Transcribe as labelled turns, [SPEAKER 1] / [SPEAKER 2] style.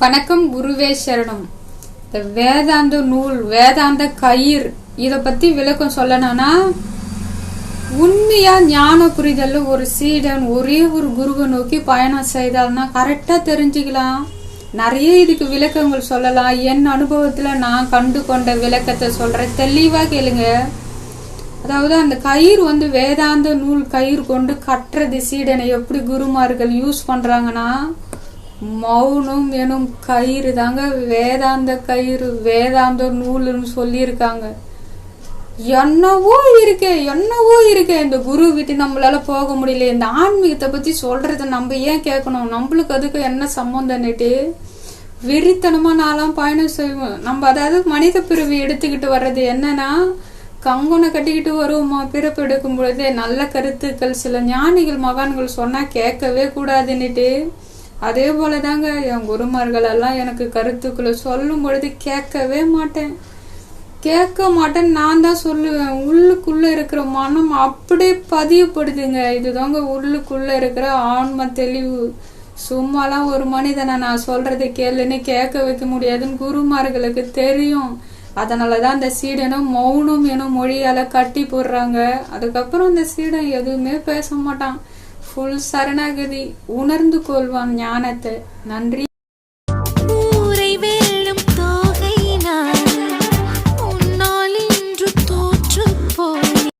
[SPEAKER 1] வணக்கம் குருவே சரணம். இந்த வேதாந்த நூல் வேதாந்த கயிர் இத பத்தி விளக்கம் சொல்லணும்னா உண்மையா ஞான புரிதல் ஒரு சீடன் ஒரே ஒரு குருவை நோக்கி பயணம் செய்தால்னா கரெக்டா தெரிஞ்சுக்கலாம். நிறைய இதுக்கு விளக்கங்கள் சொல்லலாம். என் அனுபவத்துல நான் கண்டு கொண்ட விளக்கத்தை சொல்றேன். தெளிவா கேளுங்க. அதாவது அந்த கயிறு வந்து வேதாந்த நூல் கயிறு கொண்டு கட்டுறது சீடனை எப்படி குருமார்கள் யூஸ் பண்றாங்கன்னா மௌனம் எனும் கயிறு தாங்க வேதாந்த கயிறு வேதாந்த நூலுன்னு சொல்லியிருக்காங்க. என்னவோ இருக்கே என்னவோ இருக்கே இந்த குரு விட்டு நம்மளால போக முடியல. இந்த ஆன்மீகத்தை பத்தி சொல்றத நம்ம ஏன் கேட்கணும்? நம்மளுக்கு அதுக்கு என்ன சம்மந்தம்னுட்டு வெறித்தனமா நான்லாம் பயணம் செய்வோம். நம்ம அதாவது மனித பிறவி எடுத்துக்கிட்டு வர்றது என்னன்னா கங்குனை கட்டிக்கிட்டு வருவோமா? பிறப்பு எடுக்கும் பொழுதே நல்ல கருத்துக்கள் சில ஞானிகள் மகான்கள் சொன்னா கேட்கவே கூடாதுன்னுட்டு அதே போலதாங்க என் குருமார்கள் எல்லாம் எனக்கு கருத்துக்களை சொல்லும் பொழுது கேட்கவே மாட்டேன். கேட்க மாட்டேன் நான் தான் சொல்லுவேன். உள்ளுக்குள்ள இருக்கிற மனம் அப்படியே பதியப்படுதுங்க. இதுதாங்க உள்ளுக்குள்ள இருக்கிற ஆன்ம தெளிவு. சும்மாலாம் ஒரு மனிதனை நான் சொல்றதை கேளுன்னு கேட்க வைக்க முடியாதுன்னு குருமார்களுக்கு தெரியும். அதனாலதான் அந்த சீடனும் மௌனம் எனும் மொழியால கட்டி போடுறாங்க. அதுக்கப்புறம் அந்த சீடன் எதுவுமே பேச மாட்டான். ஃபுல் சரணாகதி உணர்ந்து கொள்வான் ஞானத்தை. நன்றி.